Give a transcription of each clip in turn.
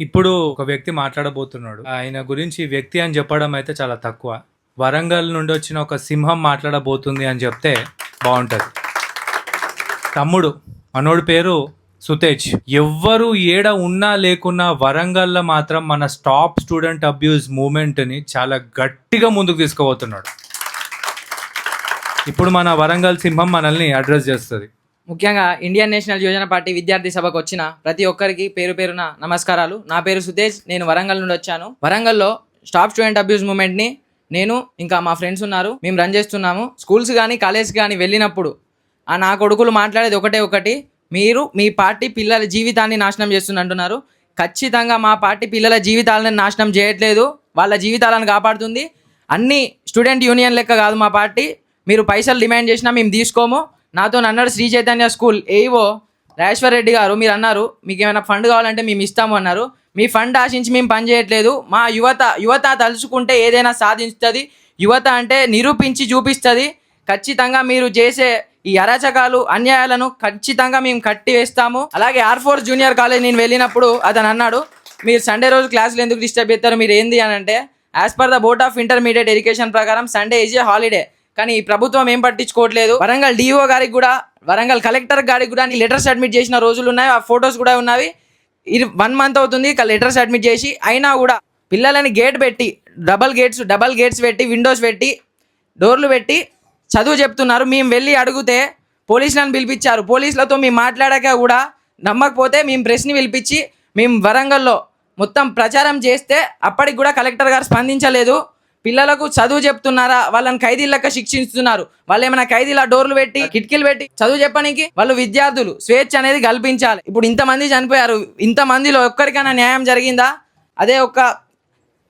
ఇప్పుడు ఒక వ్యక్తి మాట్లాడబోతున్నాడు. ఆయన గురించి వ్యక్తి అని చెప్పడం అయితే చాలా తక్కువ. వరంగల్ నుండి వచ్చిన ఒక సింహం మాట్లాడబోతుంది అని చెప్తే బాగుంటుంది. తమ్ముడు మనోడి పేరు సుతేజ్. ఎవ్వరు ఏడ ఉన్నా లేకున్నా వరంగల్లో మాత్రం మన స్టాప్ స్టూడెంట్ అబ్యూస్ మూమెంట్ని చాలా గట్టిగా ముందుకు తీసుకుపోతున్నాడు. ఇప్పుడు మన వరంగల్ సింహం మనల్ని అడ్రస్ చేస్తుంది. ముఖ్యంగా ఇండియన్ నేషనల్ యువజన పార్టీ విద్యార్థి సభకు వచ్చిన ప్రతి ఒక్కరికి పేరు పేరున నమస్కారాలు. నా పేరు సుతేజ్ నేను వరంగల్ నుండి వచ్చాను. వరంగల్లో స్టాప్ స్టూడెంట్ అబ్యూస్ మూమెంట్ని నేను ఇంకా మా ఫ్రెండ్స్ ఉన్నారు. మేము రన్ చేస్తున్నాము. స్కూల్స్ కానీ కాలేజ్ కానీ వెళ్ళినప్పుడు ఆ నా కొడుకులు మాట్లాడేది ఒకటే ఒకటి మీరు మీ పార్టీ పిల్లల జీవితాన్ని నాశనం చేస్తున్నంటున్నారు ఖచ్చితంగా మా పార్టీ పిల్లల జీవితాలను నాశనం చేయట్లేదు. వాళ్ళ జీవితాలను కాపాడుతుంది. అన్ని స్టూడెంట్ యూనియన్ లెక్క కాదు మా పార్టీ. మీరు పైసలు డిమాండ్ చేసినా మేము తీసుకోము. నాతో అన్నాడు శ్రీ చైతన్య స్కూల్. ఏవో రాజేశ్వర్ రెడ్డి గారు మీరు అన్నారు మీకు ఏమైనా ఫండ్ కావాలంటే మేము ఇస్తాము అన్నారు. మీ ఫండ్ ఆశించి మేము పని చేయట్లేదు. మా యువత యువత తలుచుకుంటే ఏదైనా సాధిస్తుంది యువత అంటే నిరూపించి చూపిస్తుంది. ఖచ్చితంగా మీరు చేసే ఈ అరాచకాలు అన్యాయాలను ఖచ్చితంగా మేము కట్టి వేస్తాము అలాగే ఆర్ ఫోర్స్ జూనియర్ కాలేజ్ నేను వెళ్ళినప్పుడు అతను అన్నాడు మీరు సండే రోజు క్లాసులు ఎందుకు డిస్టర్బ్ చేస్తారు? మీరు ఏంది అని అంటే as per the board of intermediate education ప్రకారం సండే ఈజ్ ఏ హాలిడే. కానీ ఈ ప్రభుత్వం ఏం పట్టించుకోవట్లేదు. వరంగల్ డిఓ గారికి కూడా వరంగల్ కలెక్టర్ గారికి కూడా లెటర్స్ అడ్మిట్ చేసిన రోజులు ఉన్నాయి. ఆ ఫొటోస్ కూడా ఉన్నవి. ఇది వన్ మంత్ అవుతుంది లెటర్స్ అడ్మిట్ చేసి. అయినా కూడా పిల్లలని గేట్ పెట్టి డబల్ గేట్స్ డబల్ గేట్స్ పెట్టి విండోస్ పెట్టి డోర్లు పెట్టి చదువు చెప్తున్నారు. మేము వెళ్ళి అడిగితే పోలీసులను పిలిపించారు. పోలీసులతో మేము మాట్లాడాక కూడా నమ్మకపోతే మేము ప్రెస్ని పిలిపించి మేము వరంగల్లో మొత్తం ప్రచారం చేస్తే అప్పటికి కూడా కలెక్టర్ గారు స్పందించలేదు. పిల్లలకు చదువు చెప్తున్నారా? వాళ్ళని ఖైదీలక శిక్షిస్తున్నారు. వాళ్ళు ఏమైనా ఖైదీల డోర్లు పెట్టి కిటికీలు పెట్టి చదువు చెప్పడానికి వాళ్ళు విద్యార్థులు స్వేచ్ఛ అనేది కల్పించాలి. ఇప్పుడు ఇంతమంది చనిపోయారు. ఇంతమందిలో ఒక్కరికైనా న్యాయం జరిగిందా? అదే ఒక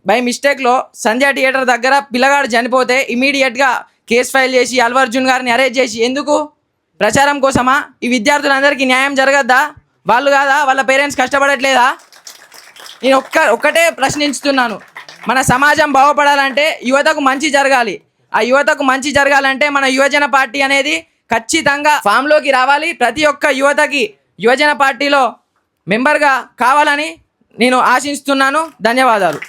బై మిస్టేక్లో సంధ్యా థియేటర్ దగ్గర పిల్లగాడు చనిపోతే ఇమీడియట్గా కేసు ఫైల్ చేసి అల్లు అర్జున్ గారిని అరెస్ట్ చేసి ఎందుకు? ప్రచారం కోసమా? ఈ విద్యార్థులందరికీ న్యాయం జరగద్దా? వాళ్ళు కాదా? వాళ్ళ పేరెంట్స్ కష్టపడట్లేదా? నేను ఒక్క ఒక్కటే ప్రశ్నించుతున్నాను మన సమాజం బాగుపడాలంటే యువతకు మంచి జరగాలి. ఆ యువతకు మంచి జరగాలంటే మన యువజన పార్టీ అనేది ఖచ్చితంగా ఫామ్లోకి రావాలి. ప్రతి ఒక్క యువతకి యువజన పార్టీలో మెంబర్గా కావాలని నేను ఆశిస్తున్నాను. ధన్యవాదాలు.